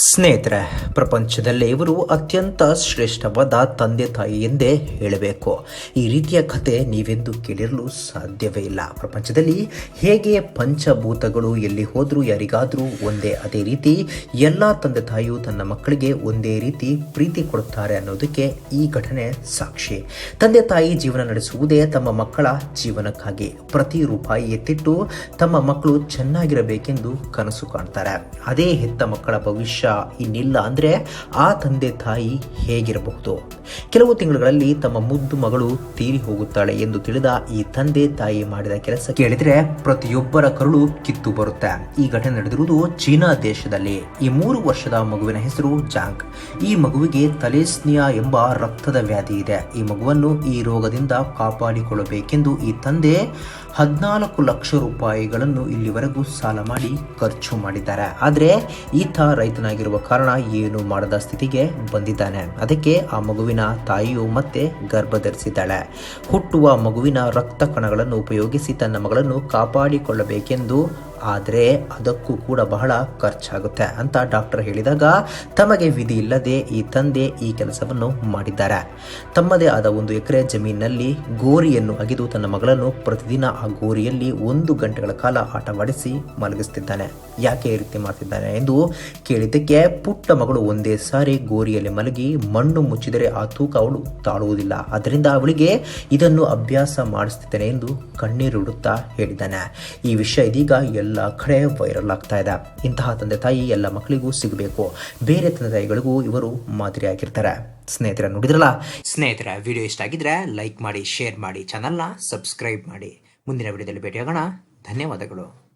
ಸ್ನೇಹಿತರೆ, ಪ್ರಪಂಚದಲ್ಲೇ ಇವರು ಅತ್ಯಂತ ಶ್ರೇಷ್ಠವಾದ ತಂದೆ ತಾಯಿ ಎಂದೇ ಹೇಳಬೇಕು. ಈ ರೀತಿಯ ಕತೆ ನೀವೆಂದು ಕೇಳಿರಲು ಸಾಧ್ಯವೇ ಇಲ್ಲ. ಪ್ರಪಂಚದಲ್ಲಿ ಹೇಗೆ ಪಂಚಭೂತಗಳು ಎಲ್ಲಿ ಹೋದರೂ ಯಾರಿಗಾದರೂ ಒಂದೇ ಅದೇ ರೀತಿ ಎಲ್ಲ ತಂದೆ ತಾಯಿಯು ತನ್ನ ಮಕ್ಕಳಿಗೆ ಒಂದೇ ರೀತಿ ಪ್ರೀತಿ ಕೊಡುತ್ತಾರೆ ಅನ್ನೋದಕ್ಕೆ ಈ ಘಟನೆ ಸಾಕ್ಷಿ. ತಂದೆ ತಾಯಿ ಜೀವನ ನಡೆಸುವುದೇ ತಮ್ಮ ಮಕ್ಕಳ ಜೀವನಕ್ಕಾಗಿ ಪ್ರತಿ ರೂಪಾಯಿ ಎತ್ತಿಟ್ಟು ತಮ್ಮ ಮಕ್ಕಳು ಚೆನ್ನಾಗಿರಬೇಕೆಂದು ಕನಸು ಕಾಣ್ತಾರೆ. ಅದೇ ಹೆತ್ತ ಮಕ್ಕಳ ಭವಿಷ್ಯ ಇನ್ನಿಲ್ಲ ಅಂದ್ರೆ ಆ ತಂದೆ ತಾಯಿ ಹೇಗಿರಬಹುದು? ಕೆಲವು ತಿಂಗಳುಗಳಲ್ಲಿ ತಮ್ಮ ಮುದ್ದು ಮಗಳು ತೀರಿ ಹೋಗುತ್ತಾಳೆ ಎಂದು ತಿಳಿದ ಈ ತಂದೆ ತಾಯಿ ಮಾಡಿದ ಕೆಲಸ ಕೇಳಿದ್ರೆ ಪ್ರತಿಯೊಬ್ಬರ ಕರುಳು ಕಿತ್ತು ಬರುತ್ತೆ. ಈ ಘಟನೆ ನಡೆದಿರುವುದು ಚೀನಾ ದೇಶದಲ್ಲಿ. ಈ ಮೂರು ವರ್ಷದ ಮಗುವಿನ ಹೆಸರು ಜಾಂಗ್. ಈ ಮಗುವಿಗೆ ತಲೆಸ್ನಿಯಾ ಎಂಬ ರಕ್ತದ ವ್ಯಾಧಿ ಇದೆ. ಈ ಮಗುವನ್ನು ಈ ರೋಗದಿಂದ ಕಾಪಾಡಿಕೊಳ್ಳಬೇಕೆಂದು ಈ ತಂದೆ ಹದಿನಾಲ್ಕು ಲಕ್ಷ ರೂಪಾಯಿಗಳನ್ನು ಇಲ್ಲಿವರೆಗೂ ಸಾಲ ಮಾಡಿ ಖರ್ಚು ಮಾಡಿದ್ದಾರೆ. ಆದರೆ ಈತ ರೈತನಾಗಿರುವ ಕಾರಣ ಏನು ಮಾಡದ ಸ್ಥಿತಿಗೆ ಬಂದಿದ್ದಾನೆ. ಅದಕ್ಕೆ ಆ ಮಗುವಿನ ತಾಯಿಯು ಮತ್ತೆ ಗರ್ಭ ಧರಿಸಿದ್ದಾಳೆ ಹುಟ್ಟುವ ಮಗುವಿನ ರಕ್ತ ಕಣಗಳನ್ನು ಉಪಯೋಗಿಸಿ ತನ್ನ ಮಗಳನ್ನು ಕಾಪಾಡಿಕೊಳ್ಳಬೇಕೆಂದು ಆದರೆ ಅದಕ್ಕೂ ಕೂಡ ಬಹಳ ಖರ್ಚಾಗುತ್ತೆ ಅಂತ ಡಾಕ್ಟರ್ ಹೇಳಿದಾಗ ತಮಗೆ ವಿಧಿ ಇಲ್ಲದೆ ಈ ತಂದೆ ಈ ಕೆಲಸವನ್ನು ಮಾಡಿದ್ದಾರೆ. ತಮ್ಮದೇ ಆದ ಒಂದು ಎಕರೆ ಜಮೀನಿನಲ್ಲಿ ಗೋರಿಯನ್ನು ಅಗೆದು ತನ್ನ ಮಗಳನ್ನು ಪ್ರತಿದಿನ ಆ ಗೋರಿಯಲ್ಲಿ ಒಂದು ಗಂಟೆಗಳ ಕಾಲ ಆಟವಾಡಿಸಿ ಮಲಗಿಸ್ತಿದ್ದಾನೆ ಯಾಕೆ ಈ ರೀತಿ ಮಾಡ್ತಿದ್ದಾನೆ ಎಂದು ಕೇಳಿದ್ದಕ್ಕೆ ಪುಟ್ಟ ಮಗಳು ಒಂದೇ ಸಾರಿ ಗೋರಿಯಲ್ಲಿ ಮಲಗಿ ಮಣ್ಣು ಮುಚ್ಚಿದರೆ ಆ ತೂಕ ಅವಳು ತಾಳುವುದಿಲ್ಲ. ಅದರಿಂದ ಅವಳಿಗೆ ಇದನ್ನು ಅಭ್ಯಾಸ ಮಾಡಿಸ್ತಿದ್ದೇನೆ ಎಂದು ಕಣ್ಣೀರಿಡುತ್ತಾ ಹೇಳಿದ್ದಾನೆ. ಈ ವಿಷಯ ಇದೀಗ ಎಲ್ಲ ಕಡೆ ವೈರಲ್ ಆಗ್ತಾ ಇದೆ. ಇಂತಹ ತಂದೆ ತಾಯಿ ಎಲ್ಲ ಮಕ್ಕಳಿಗೂ ಸಿಗಬೇಕು. ಬೇರೆ ತಂದೆ ತಾಯಿಗಳಿಗೂ ಇವರು ಮಾದರಿಯಾಗಿರ್ತಾರೆ. ಸ್ನೇಹಿತರ ನೋಡಿದ್ರಲ್ಲ? ಸ್ನೇಹಿತರ, ವಿಡಿಯೋ ಇಷ್ಟ ಆಗಿದ್ರೆ ಲೈಕ್ ಮಾಡಿ ಶೇರ್ ಮಾಡಿ ಚಾನಲ್ನ ಸಬ್ಸ್ಕ್ರೈಬ್ ಮಾಡಿ. ಮುಂದಿನ ವಿಡಿಯೋದಲ್ಲಿ ಭೇಟಿಯಾಗೋಣ. ಧನ್ಯವಾದಗಳು.